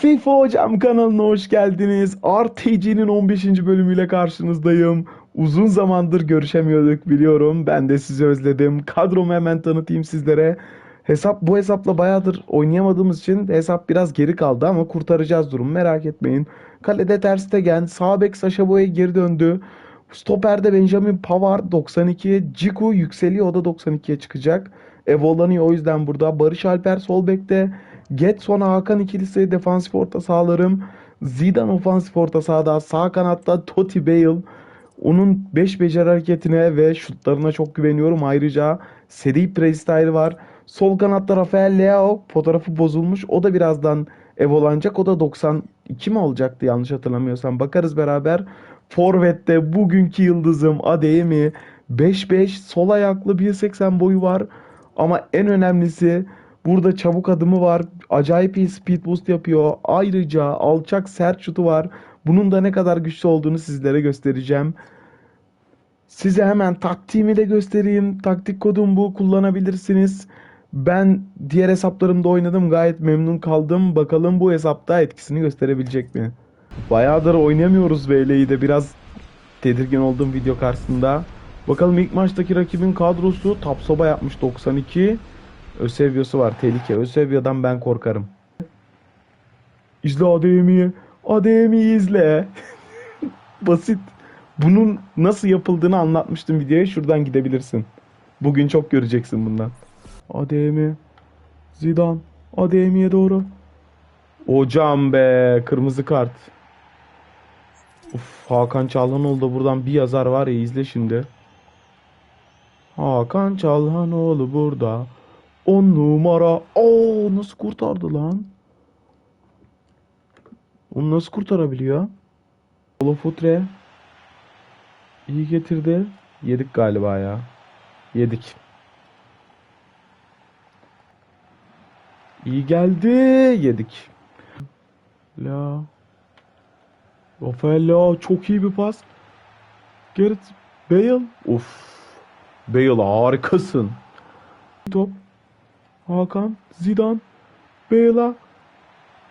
FIFA Hocam kanalına hoş geldiniz. RTG'nin 15. bölümüyle karşınızdayım. Uzun zamandır görüşemiyorduk biliyorum. Ben de sizi özledim. Kadromu hemen tanıtayım sizlere. Hesap bu hesapla bayağıdır oynayamadığımız için hesap biraz geri kaldı ama kurtaracağız durumu merak etmeyin. Kalede Ter Stegen, sağ bek Sacha Boey geri döndü. Stoper'de Benjamin Pavard 92, Ciku yükseliyor o da 92'ye çıkacak. Evolanıyor o yüzden burada. Barış Alper sol bekte. Getson Hakan ikilisi defansif orta sahalarım. Zidane ofansif orta sahada. Sağ kanatta Totti Bale. Onun 5 beceri hareketine ve şutlarına çok güveniyorum. Ayrıca seri freestyle var. Sol kanatta Rafael Leao fotoğrafı bozulmuş. O da birazdan evolanacak. O da 92 mi olacaktı yanlış hatırlamıyorsam. Bakarız beraber. Forvet'te bugünkü yıldızım Adeyemi 5-5 sol ayaklı 1.80 boyu var. Ama en önemlisi burada çabuk adımı var. Acayip iyi speed boost yapıyor. Ayrıca alçak sert şutu var. Bunun da ne kadar güçlü olduğunu sizlere göstereceğim. Size hemen taktiğimi de göstereyim. Taktik kodum bu. Kullanabilirsiniz. Ben diğer hesaplarımda oynadım. Gayet memnun kaldım. Bakalım bu hesapta etkisini gösterebilecek mi? Bayağıdır oynamıyoruz VL'yi de biraz tedirgin olduğum video karşısında. Bakalım ilk maçtaki rakibin kadrosu Tapsoba yapmış 92. Ösevyo'su var tehlike. Ösevyo'dan ben korkarım. İzle ADM'yi. ADM'yi izle. Basit. Bunun nasıl yapıldığını anlatmıştım videoya. Şuradan gidebilirsin. Bugün çok göreceksin bundan. ADM. Zidane. ADM'ye doğru. Hocam be. Kırmızı kart. Uf, Hakan Çalhanoğlu da buradan bir yazar var ya izle şimdi. Hakan Çalhanoğlu burada. 10 numara. Oo nasıl kurtardı lan? Onu nasıl kurtarabiliyor? Olofutre. İyi getirdi. Yedik galiba ya. Yedik. İyi geldi. Yedik. La. Rafael çok iyi bir pas. Gareth Bale. Of. Bale harikasın. Top. Hakan. Zidane. Bale'a.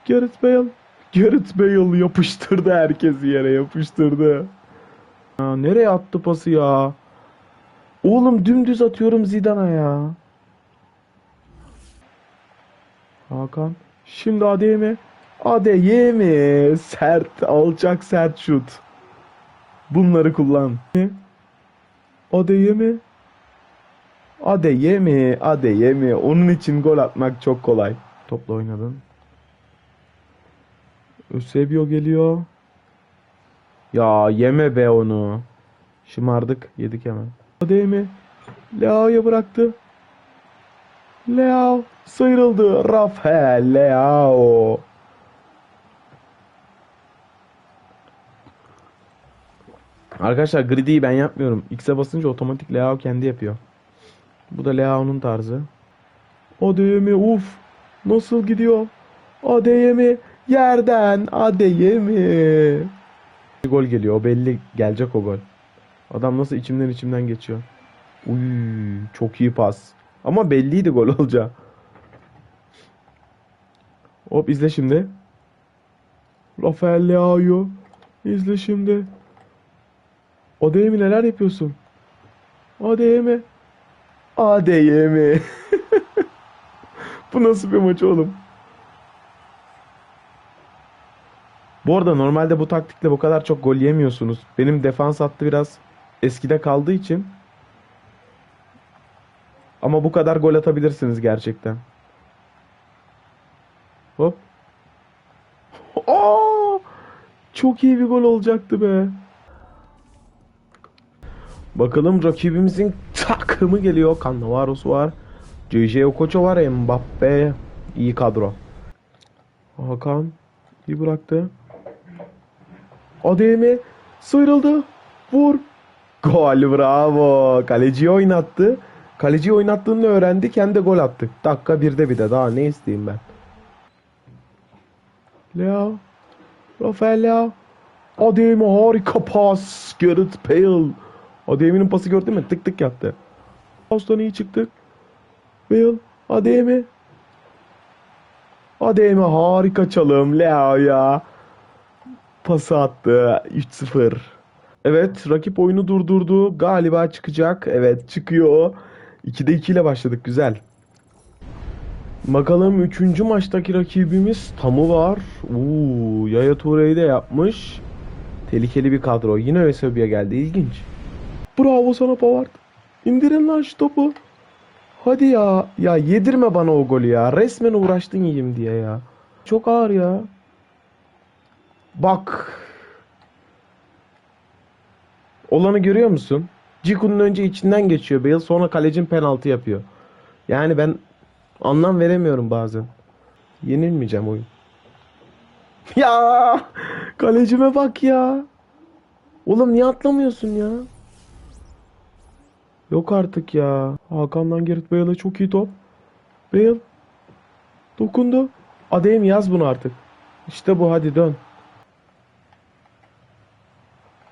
Gareth Bale. Gareth Bale yapıştırdı herkesi yere yapıştırdı. Ya nereye attı pası ya? Oğlum dümdüz atıyorum Zidane'a ya. Hakan. Şimdi ADM. ADM. Sert, alçak sert şut. Bunları kullan. ADM. ADM. ADM. Onun için gol atmak çok kolay. Topla oynadın. Eusebio geliyor. Ya yeme be onu. Şımardık. Yedik hemen. ADM. Leao'ya bıraktı. Leao sıyrıldı. Rafael Leao. Arkadaşlar gridiyi ben yapmıyorum. X'e basınca otomatik Leao kendi yapıyor. Bu da Leao'nun tarzı. ADM uf. Nasıl gidiyor? ADM yerden ADM. Bir gol geliyor. O belli gelecek o gol. Adam nasıl içimden içimden geçiyor. Uy, çok iyi pas. Ama belliydi gol olacağı. Hop izle şimdi. Rafael Leao. İzle şimdi. ADM neler yapıyorsun? ADM. ADM. Bu nasıl bir maç oğlum? Bu arada normalde bu taktikle bu kadar çok gol yemiyorsunuz. Benim defans hattı biraz eskide kaldığı için. Ama bu kadar gol atabilirsiniz gerçekten. Hop. Aa! Çok iyi bir gol olacaktı be. Bakalım rakibimizin takımı geliyor. Cannavaros var. JJ Okocha var. Mbappe. İyi kadro. Hakan. iyi bıraktı. ADM sıyrıldı. Vur. Gol bravo. Kaleciyi oynattı. Kaleciyi oynattığını öğrendik hem de gol attık. Dakika birde bir de daha ne isteyeyim ben. Leo. Rafael Leo. ADM harika pas. Gareth Bale. ADM'nin pası gördün mü? Tık tık yaptı. Austin iyi çıktık. Bale. ADM. ADM harika çalım. Leao'ya pası attı. 3-0. Evet rakip oyunu durdurdu. Galiba çıkacak. Evet çıkıyor. 2'de 2 ile başladık. Güzel. Bakalım 3. maçtaki rakibimiz Tamu var. Uuu Yaya Toure'yi de yapmış. Tehlikeli bir kadro. Yine Ösebi'ye geldi. İlginç. Bravo sana Pavard. İndirin lan şu topu. Hadi ya. Ya yedirme bana o golü ya. Resmen uğraştın yiyeyim diye ya. Çok ağır ya. Bak. Olanı görüyor musun? Ciku'nun önce içinden geçiyor Bale sonra kalecin penaltı yapıyor. Yani ben anlam veremiyorum bazen. Yenilmeyeceğim oyun. Ya kalecime bak ya. Oğlum niye atlamıyorsun ya? Yok artık ya. Hakan'dan Gerrit Bale'a çok iyi top. Bale dokundu. Adem yaz bunu artık. İşte bu hadi dön.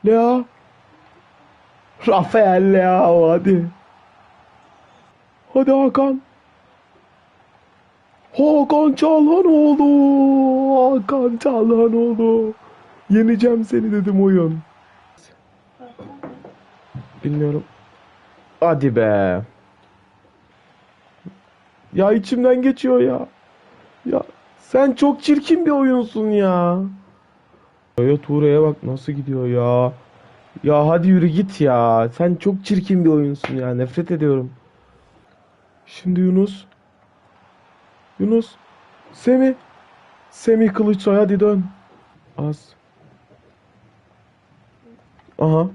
Lea. Rafael Leao hadi. Hadi Hakan. Hakan Çalhanoğlu. Hakan Çalhanoğlu. Yeneceğim seni dedim oyun. Bilmiyorum. Hadi be. Ya içimden geçiyor ya. Ya sen çok çirkin bir oyunsun ya. Ya Tuğra'ya bak nasıl gidiyor ya. Ya hadi yürü git ya. Sen çok çirkin bir oyunsun ya. Nefret ediyorum. Şimdi Yunus. Yunus. Semih. Semih Kılıçsoy hadi dön. Az. Aha.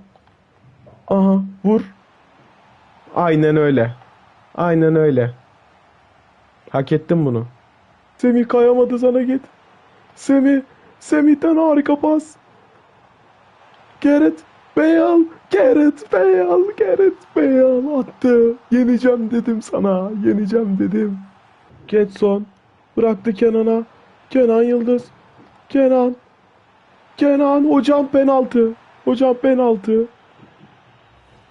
Aha vur. Aynen öyle. Aynen öyle. Hak ettin bunu. Semih kayamadı sana git. Semih. Semih'ten harika pas. Gareth Bale. Gareth Bale. Gareth Bale attı. Yeneceğim dedim sana. Yeneceğim dedim. Getson. Bıraktı Kenan'a. Kenan Yıldız. Kenan. Kenan hocam penaltı. Hocam penaltı.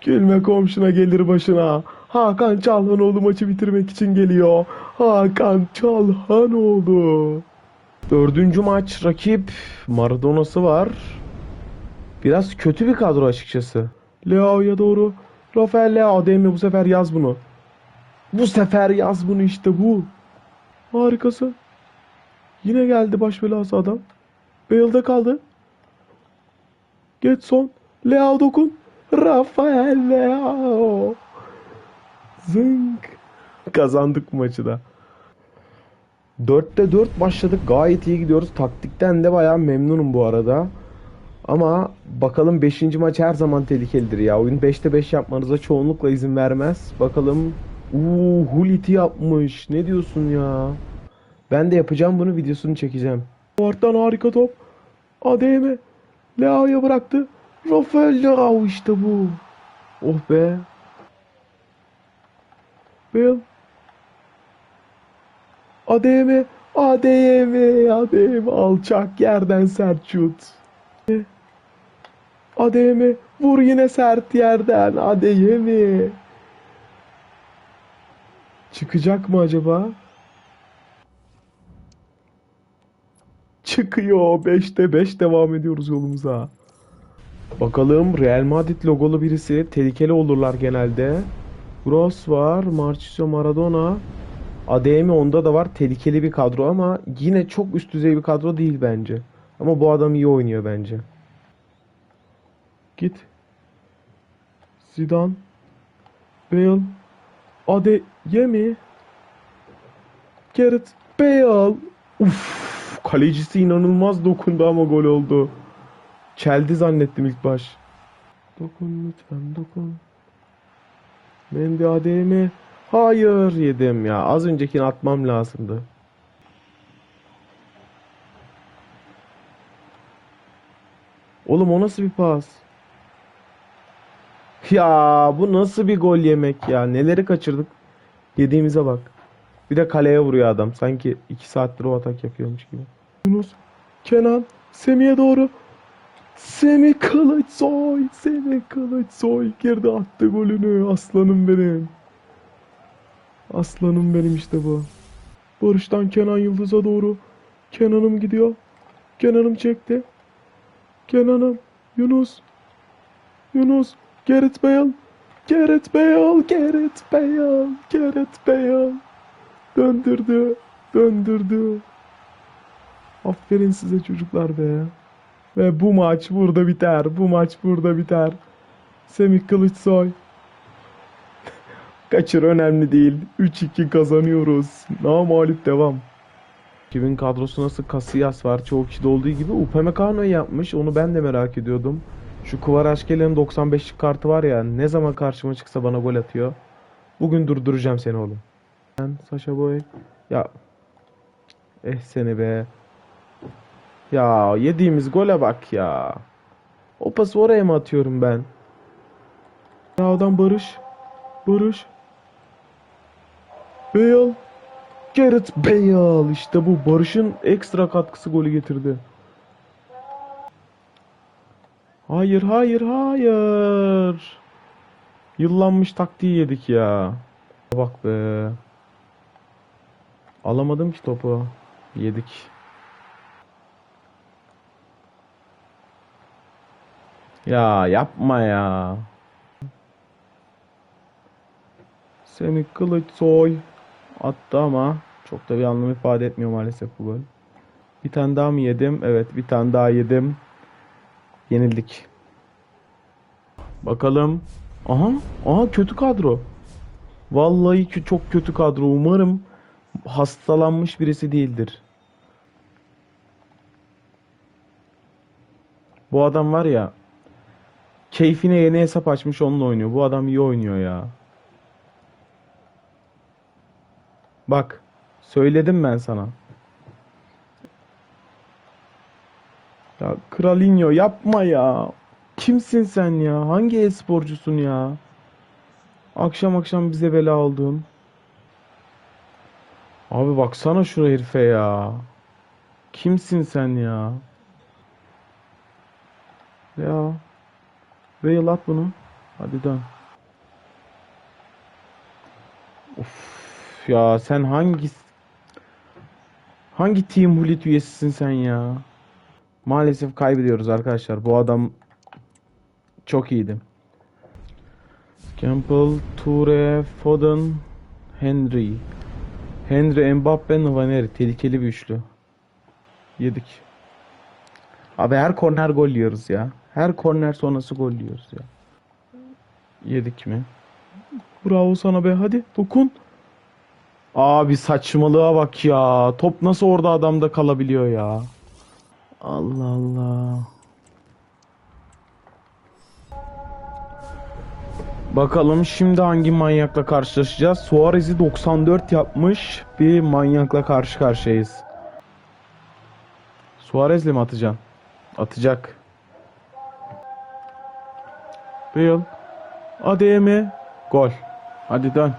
Gülme komşuna gelir başına. Hakan Çalhanoğlu maçı bitirmek için geliyor. Hakan Çalhanoğlu. Dördüncü maç rakip Maradona'sı var. Biraz kötü bir kadro açıkçası. Leao'ya doğru. Rafael Leao değil mi? Bu sefer yaz bunu. Bu sefer yaz bunu işte bu. Harikası. Yine geldi baş belası adam. Bale'da kaldı. Getson. Leao dokun. Rafael Leao. Zınk. Kazandık maçı da. 4'te 4 başladık. Gayet iyi gidiyoruz. Taktikten de bayağı memnunum bu arada. Ama bakalım 5. maç her zaman tehlikelidir ya. Oyun 5'te 5 yapmanıza çoğunlukla izin vermez. Bakalım. Uuu Hulit'i yapmış. Ne diyorsun ya? Ben de yapacağım bunu videosunu çekeceğim. Vartan harika top. ADM. Leao'ya bıraktı. Rafael Leao işte bu. Oh be. Bale. ADM. ADM. ADM. Alçak yerden sert şut. ADM. Vur yine sert yerden. ADM. Çıkacak mı acaba? Çıkıyor. 5'te 5 devam ediyoruz yolumuza. Bakalım Real Madrid logolu birisi. Tehlikeli olurlar genelde. Gross var. Marchisio Maradona. ADM onda da var. Tehlikeli bir kadro ama yine çok üst düzey bir kadro değil bence. Ama bu adam iyi oynuyor bence. Git. Zidane. Bale. Adeyemi. Gareth Bale. Uf. Kalecisi inanılmaz dokundu ama gol oldu. Çeldi zannettim ilk baş. Dokun lütfen dokun. Mendy ADM. Hayır yedim ya. Az öncekini atmam lazımdı. Oğlum o nasıl bir pas? Ya bu nasıl bir gol yemek ya? Neleri kaçırdık? Yediğimize bak. Bir de kaleye vuruyor adam. Sanki 2 saattir o atak yapıyormuş gibi. Yunus, Kenan, Semih'e doğru. Semih Kılıçsoy, Semih Kılıçsoy girdi attı golünü. Aslanım benim. Aslanım benim işte bu. Barış'tan Kenan Yıldız'a doğru. Kenan'ım gidiyor. Kenan'ım çekti. Kenan'ım. Yunus. Yunus. Gareth Bale. Gareth Bale. Gareth Bale. Gareth Bale. Döndürdü. Döndürdü. Aferin size çocuklar be. Ve bu maç burada biter. Bu maç burada biter. Semih Kılıçsoy. Kaçır önemli değil. 3-2 kazanıyoruz. Namalip devam. 2000 kadrosu nasıl Casillas var. Çoğu kişide olduğu gibi Upamecano yapmış. Onu ben de merak ediyordum. Şu Kvaratskhelia'nın 95'lik kartı var ya. Ne zaman karşıma çıksa bana gol atıyor. Bugün durduracağım seni oğlum. Ben Sasha Boy. Ya. Eh seni be. Ya yediğimiz gole bak ya. O pası oraya mı atıyorum ben? Ya adam Barış. Barış. Bale. Gareth Bale. İşte bu. Barış'ın ekstra katkısı golü getirdi. Hayır, hayır, hayır. Yıllanmış taktiği yedik ya. Bak be. Alamadım ki topu. Yedik. Ya yapma ya. Semih Kılıçsoy attı ama çok da bir anlam ifade etmiyor maalesef bu gol. Bir tane daha mı yedim? Evet bir tane daha yedim. Yenildik. Bakalım. Aha, aha kötü kadro. Vallahi ki çok kötü kadro. Umarım hastalanmış birisi değildir. Bu adam var ya keyfine yeni hesap açmış onunla oynuyor. Bu adam iyi oynuyor ya. Bak, söyledim ben sana. Ya Kralinho yapma ya. Kimsin sen ya? Hangi e-sporcusun ya? Akşam akşam bize bela oldun. Abi baksana şu herife ya. Kimsin sen ya? Ya. Bale at bunu. Hadi dön. Of ya sen hangi hangi Team Hulit üyesisin sen ya? Maalesef kaybediyoruz arkadaşlar. Bu adam çok iyiydi. Campbell, Toure, Foden, Henry. Henry, Mbappe, Nwaneri. Tehlikeli bir üçlü. Yedik. Abi her korner gol yiyoruz ya. Her korner sonrası gol yiyoruz ya. Yedik mi? Bravo sana be. Hadi dokun. Abi saçmalığa bak ya. Top nasıl orada adamda kalabiliyor ya. Allah Allah. Bakalım şimdi hangi manyakla karşılaşacağız? Suarez'i 94 yapmış bir manyakla karşı karşıyayız. Suarez'le mi atacaksın? Atacak. Bale. ADM. Gol. Hadi dön.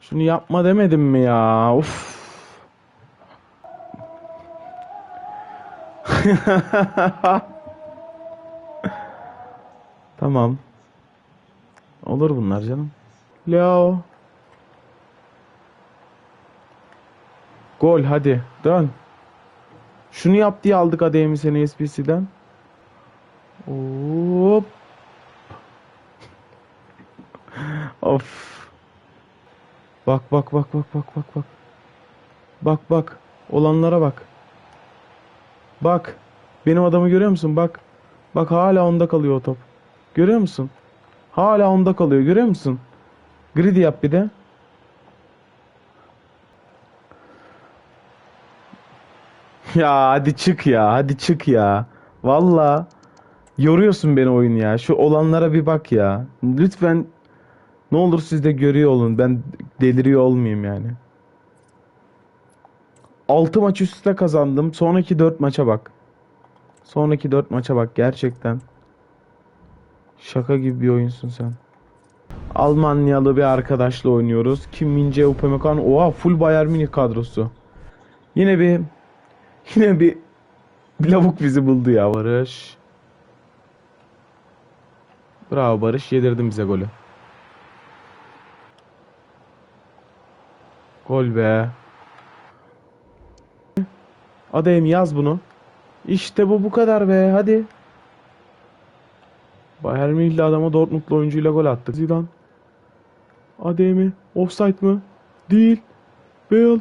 Şunu yapma demedim mi ya? Uf. Tamam. Olur bunlar canım. Leo. Gol hadi dön. Şunu yap diye aldık ADM'i seni SPC'den. Hop. of. Bak bak bak bak bak bak bak. Bak bak. Olanlara bak. Bak. Benim adamı görüyor musun? Bak. Bak hala onda kalıyor o top. Görüyor musun? Hala onda kalıyor. Görüyor musun? Greedy yap bir de. Ya hadi çık ya. Hadi çık ya. Valla yoruyorsun beni oyun ya. Şu olanlara bir bak ya. Lütfen ne olur siz de görüyor olun. Ben deliriyor olmayayım yani. 6 maç üst üste kazandım. Sonraki 4 maça bak. Sonraki 4 maça bak gerçekten. Şaka gibi bir oyunsun sen. Almanyalı bir arkadaşla oynuyoruz. Kim Min-jae Upamecano. Oha full Bayern Münih kadrosu. Yine bir yine bir lavuk bizi buldu ya Barış. Bravo Barış yedirdin bize golü. Gol be. Adem yaz bunu. İşte bu bu kadar be hadi. Bayern Münih'li adama Dortmund'lu oyuncuyla gol attık. Zidane. Adem'i offside mı? Değil. Bale.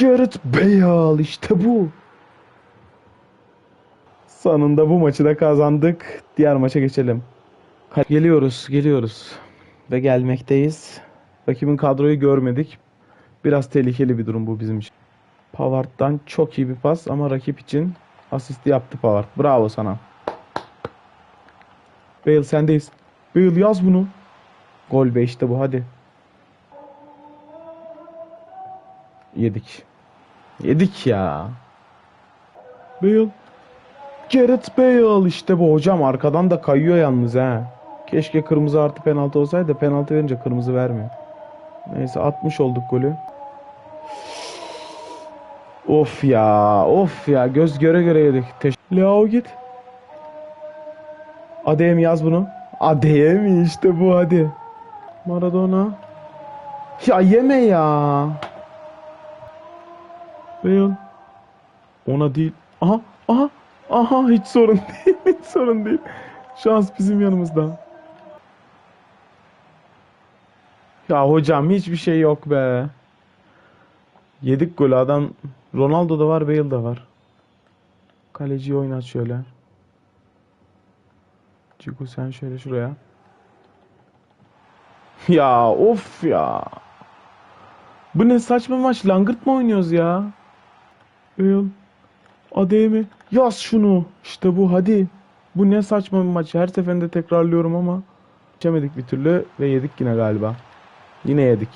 Gareth Bale işte bu. Sonunda bu maçı da kazandık. Diğer maça geçelim. Geliyoruz, geliyoruz. Ve gelmekteyiz. Rakibin kadroyu görmedik. Biraz tehlikeli bir durum bu bizim için. Pavard'dan çok iyi bir pas ama rakip için asisti yaptı Pavard. Bravo sana. Bale sendeyiz. Bale yaz bunu. Gol be işte bu hadi. Yedik. Yedik ya. Bale. Gareth Bale işte bu hocam arkadan da kayıyor yalnız ha. Keşke kırmızı artı penaltı olsaydı penaltı verince kırmızı vermiyor. Neyse 60 olduk golü. Of ya, of ya göz göre göre yedik. Teş Leo git. Adem yaz bunu. Adem işte bu hadi. Maradona. Ya yeme ya. Bale. Ona değil. Aha, aha, aha hiç sorun değil, hiç sorun değil. Şans bizim yanımızda. Ya hocam hiçbir şey yok be. Yedik golü adam. Ronaldo da var, Bale da var. Kaleciyi oynat şöyle. Ciku sen şöyle şuraya. Ya of ya. Bu ne saçma maç. Langırt mı oynuyoruz ya? Bale. Ademi. Yaz şunu. İşte bu hadi. Bu ne saçma bir maç. Her seferinde tekrarlıyorum ama. Geçemedik bir türlü ve yedik yine galiba. Yine yedik.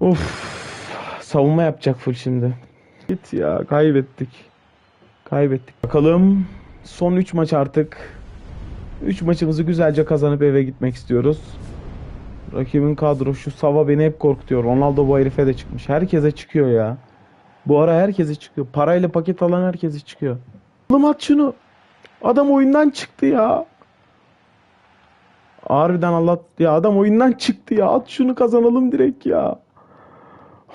Of. Savunma yapacak full şimdi. Git ya kaybettik. Kaybettik. Bakalım son 3 maç artık. 3 maçımızı güzelce kazanıp eve gitmek istiyoruz. Rakibin kadro şu Sava beni hep korkutuyor. Ronaldo bu herife de çıkmış. Herkese çıkıyor ya. Bu ara herkese çıkıyor. Parayla paket alan herkese çıkıyor. Oğlum at şunu. Adam oyundan çıktı ya. Harbiden Allah ya adam oyundan çıktı ya. At şunu kazanalım direkt ya.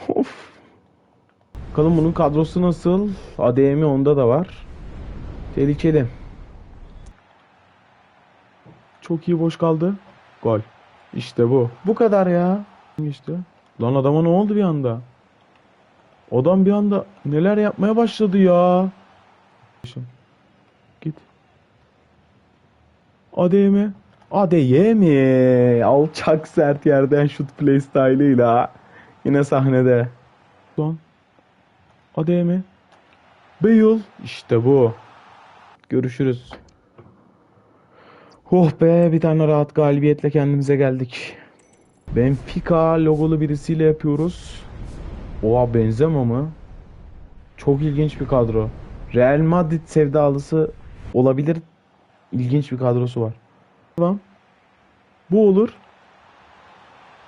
Of. Bakalım bunun kadrosu nasıl? ADM'i onda da var. Tehlikeli. Çok iyi boş kaldı. Gol. İşte bu. Bu kadar ya. İşte. Lan adama ne oldu bir anda? Adam bir anda neler yapmaya başladı ya. Git. ADM. ADM. Alçak sert yerden şut playstyle'ıyla. Yine sahnede. Son. ADM. Bale. İşte bu. Görüşürüz. Oh be bir tane rahat galibiyetle kendimize geldik. Benfica logolu birisiyle yapıyoruz. Oha Benzema mı? Çok ilginç bir kadro. Real Madrid sevdalısı olabilir. İlginç bir kadrosu var. Tamam. Bu olur.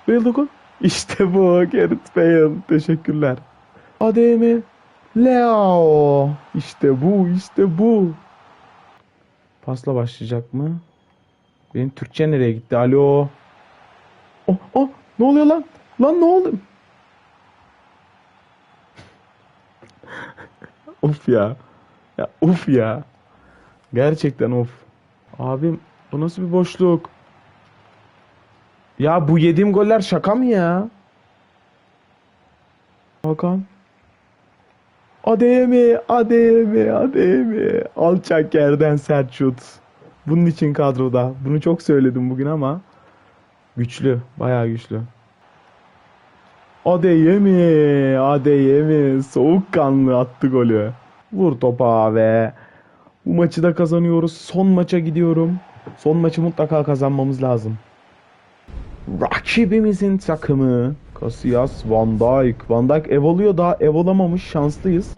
Bale dokun. İşte bu. Gareth Bale. Teşekkürler. ADM. Leo. İşte bu. işte bu. Pasla başlayacak mı? Benim Türkçe nereye gitti? Alo. Oh, oh, ne oluyor lan? Lan ne oldu? of ya. Ya of ya. Gerçekten of. Abim bu nasıl bir boşluk? Ya bu yediğim goller şaka mı ya? Hakan. Ademi, Ademi, Ademi. Alçak yerden sert şut. Bunun için kadroda. Bunu çok söyledim bugün ama güçlü, bayağı güçlü. Adeyemi, Adeyemi soğukkanlı attı golü. Vur topa ve bu maçı da kazanıyoruz. Son maça gidiyorum. Son maçı mutlaka kazanmamız lazım. Rakibimizin takımı Casillas, Van Dijk. Van Dijk ev alıyor daha ev alamamış şanslıyız.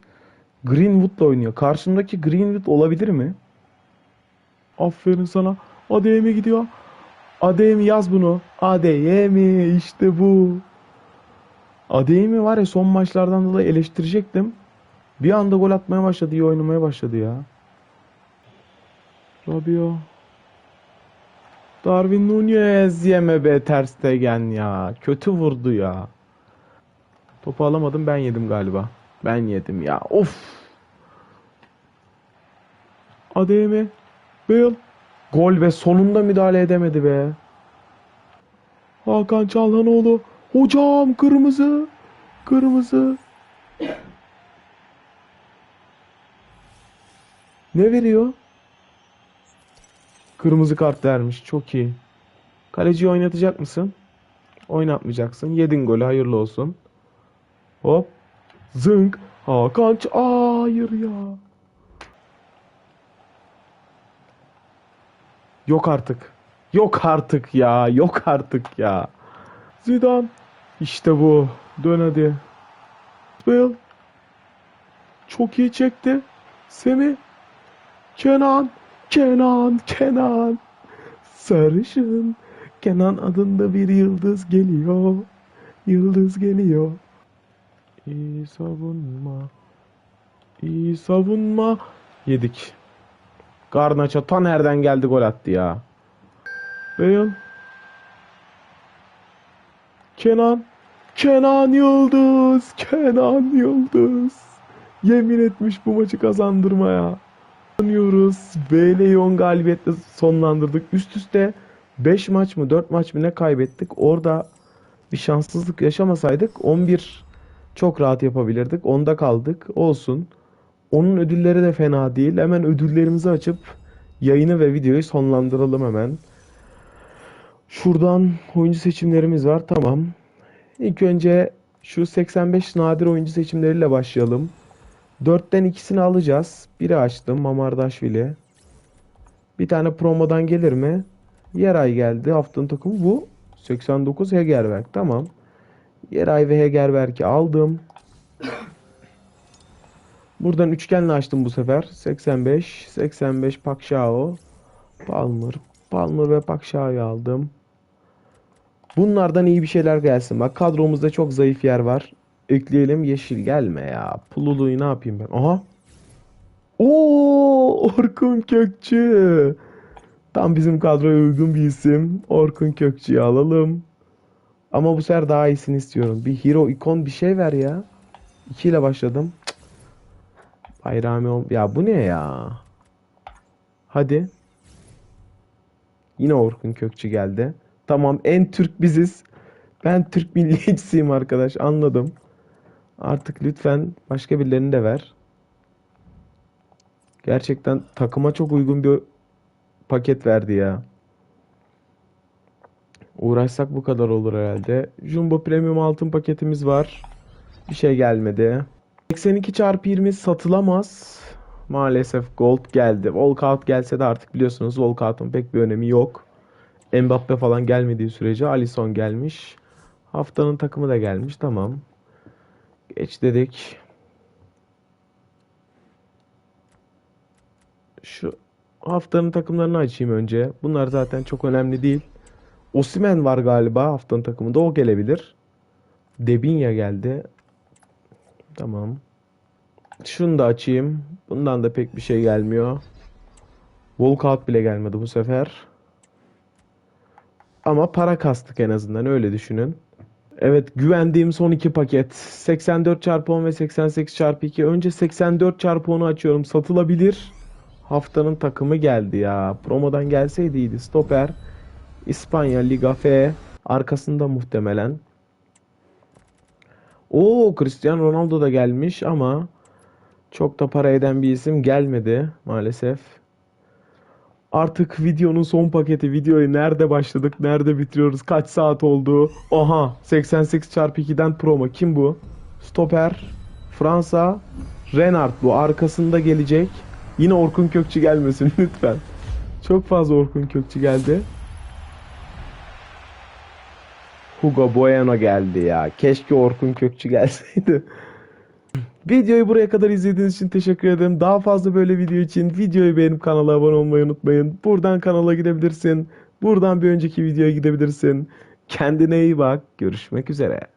Greenwood'la oynuyor. Karşımdaki Greenwood olabilir mi? Aferin sana. ADM gidiyor. ADM yaz bunu. ADM işte bu. ADM'i var ya son maçlardan dolayı eleştirecektim. Bir anda gol atmaya başladı. iyi oynamaya başladı ya. Rabio. Darwin Nunez yeme be Ter Stegen ya. Kötü vurdu ya. Topu alamadım ben yedim galiba. Ben yedim ya. Of. Ademi. Bale. Gol ve sonunda müdahale edemedi be. Hakan Çalhanoğlu. Hocam kırmızı. Kırmızı. Ne veriyor? Kırmızı kart vermiş. Çok iyi. Kaleciyi oynatacak mısın? Oynatmayacaksın. Yedin golü. Hayırlı olsun. Hop. Zınk. Hakan Aa, hayır ya. Yok artık. Yok artık ya. Yok artık ya. Zidane. İşte bu. Dön hadi. Bale. Çok iyi çekti. Semih. Kenan. Kenan. Kenan. Sarışın. Kenan adında bir yıldız geliyor. Yıldız geliyor. İyi savunma. İyi savunma. Yedik. Garnaço ta nereden geldi gol attı ya. Bale. Kenan. Kenan Yıldız. Kenan Yıldız. Yemin etmiş bu maçı kazandırmaya. Kazanıyoruz. Leon galibiyetle sonlandırdık. Üst üste 5 maç mı 4 maç mı ne kaybettik. Orada bir şanssızlık yaşamasaydık 11 çok rahat yapabilirdik. Onda kaldık. Olsun. Onun ödülleri de fena değil. Hemen ödüllerimizi açıp yayını ve videoyu sonlandıralım hemen. Şuradan oyuncu seçimlerimiz var. Tamam. İlk önce şu 85 nadir oyuncu seçimleriyle başlayalım. 4'ten ikisini alacağız. Biri açtım. Mamardaşvili. Bir tane promodan gelir mi? Yeray geldi. Haftanın takımı bu. 89 Hegerberg. Tamam. Yeray ve Hegerberg'i aldım. Buradan üçgenle açtım bu sefer. 85, 85 Pakşao, Palmer, Palmer ve Pakşao'yu aldım. Bunlardan iyi bir şeyler gelsin. Bak kadromuzda çok zayıf yer var. Ekleyelim yeşil gelme ya. Pululu'yu ne yapayım ben? Aha. Oo, Orkun Kökçü. Tam bizim kadroya uygun bir isim. Orkun Kökçü'yü alalım. Ama bu sefer daha iyisini istiyorum. Bir hero ikon bir şey ver ya. 2 ile başladım. Bayrami ol... Ya bu ne ya? Hadi. Yine Orkun Kökçü geldi. Tamam en Türk biziz. Ben Türk milliyetçisiyim arkadaş anladım. Artık lütfen başka birilerini de ver. Gerçekten takıma çok uygun bir paket verdi ya. Uğraşsak bu kadar olur herhalde. Jumbo Premium altın paketimiz var. Bir şey gelmedi. 82 çarpı 20 satılamaz. Maalesef Gold geldi. Walkout gelse de artık biliyorsunuz Walkout'un pek bir önemi yok. Mbappe falan gelmediği sürece Alisson gelmiş. Haftanın takımı da gelmiş. Tamam. Geç dedik. Şu haftanın takımlarını açayım önce. Bunlar zaten çok önemli değil. Osimhen var galiba haftanın takımında. O gelebilir. Debinya geldi. Tamam. Şunu da açayım. Bundan da pek bir şey gelmiyor. Walkout bile gelmedi bu sefer. Ama para kastık en azından öyle düşünün. Evet güvendiğim son iki paket. 84 çarpı 10 ve 88 çarpı 2. Önce 84 çarpı 10'u açıyorum. Satılabilir. Haftanın takımı geldi ya. Promodan gelseydi iyiydi. Stoper. İspanya Liga F. Arkasında muhtemelen. Oo Cristiano Ronaldo da gelmiş ama çok da para eden bir isim gelmedi maalesef. Artık videonun son paketi. Videoyu nerede başladık, nerede bitiriyoruz, kaç saat oldu? Oha 88 çarpı 2'den promo. Kim bu? Stoper. Fransa. Renard bu. Arkasında gelecek. Yine Orkun Kökçü gelmesin lütfen. Çok fazla Orkun Kökçü geldi. Hugo Bueno geldi ya. Keşke Orkun Kökçü gelseydi. Videoyu buraya kadar izlediğiniz için teşekkür ederim. Daha fazla böyle video için videoyu beğenip kanala abone olmayı unutmayın. Buradan kanala gidebilirsin. Buradan bir önceki videoya gidebilirsin. Kendine iyi bak. Görüşmek üzere.